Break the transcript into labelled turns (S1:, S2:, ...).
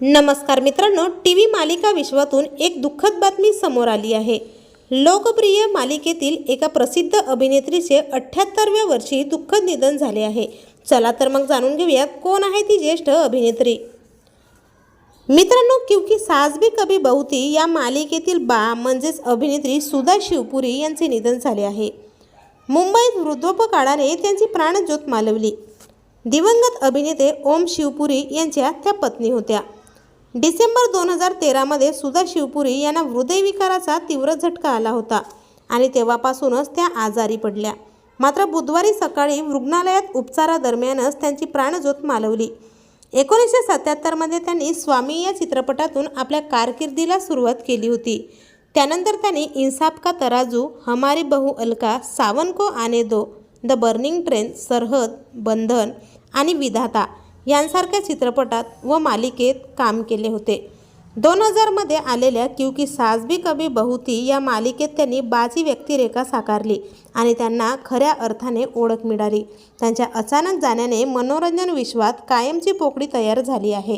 S1: नमस्कार मित्रांनो T V मालिका विश्वातून एक दुःखद बातमी समोर आली आहे. लोकप्रिय मालिकेतील एका प्रसिद्ध अभिनेत्रीचे अठ्ठ्याहत्तरव्या वर्षी दुःखद निधन झाले आहे. चला तर मग जाणून घेऊयात कोण आहे ती ज्येष्ठ अभिनेत्री. मित्रांनो क्योंकि सास भी कभी बहुती या मालिकेतील बा म्हणजेच अभिनेत्री सुधा शिवपुरी यांचे निधन झाले आहे. मुंबईत वृद्धोपकाळाने त्यांची प्राणज्योत मालवली. दिवंगत अभिनेते ओम शिवपुरी यांच्या त्या पत्नी होत्या. डिसेंबर दोन हजार तेरामध्ये सुधा शिवपुरी यांना हृदयविकाराचा तीव्र झटका आला होता आणि तेव्हापासूनच त्या आजारी पडल्या. मात्र बुधवारी सकाळी रुग्णालयात उपचारादरम्यानच त्यांची प्राणज्योत मालवली. एकोणीसशे सत्याहत्तरमध्ये त्यांनी स्वामी या चित्रपटातून आपल्या कारकिर्दीला सुरुवात केली होती. त्यानंतर त्यांनी इन्साफ का तराजू हमारी बहू अलका सावन को आने दो द बर्निंग ट्रेन सरहद बंधन आणि विधाता यांसारख्या चित्रपटात व मालिकेत काम केले होते. दोन हजारमध्ये आलेल्या क्योंकि सास भी कभी बहुती या मालिकेत त्यांनी बाजी व्यक्तिरेखा साकारली आणि त्यांना खऱ्या अर्थाने ओळख मिळाली. त्यांच्या अचानक जाण्याने मनोरंजन विश्वात कायमची पोकळी तयार झाली आहे.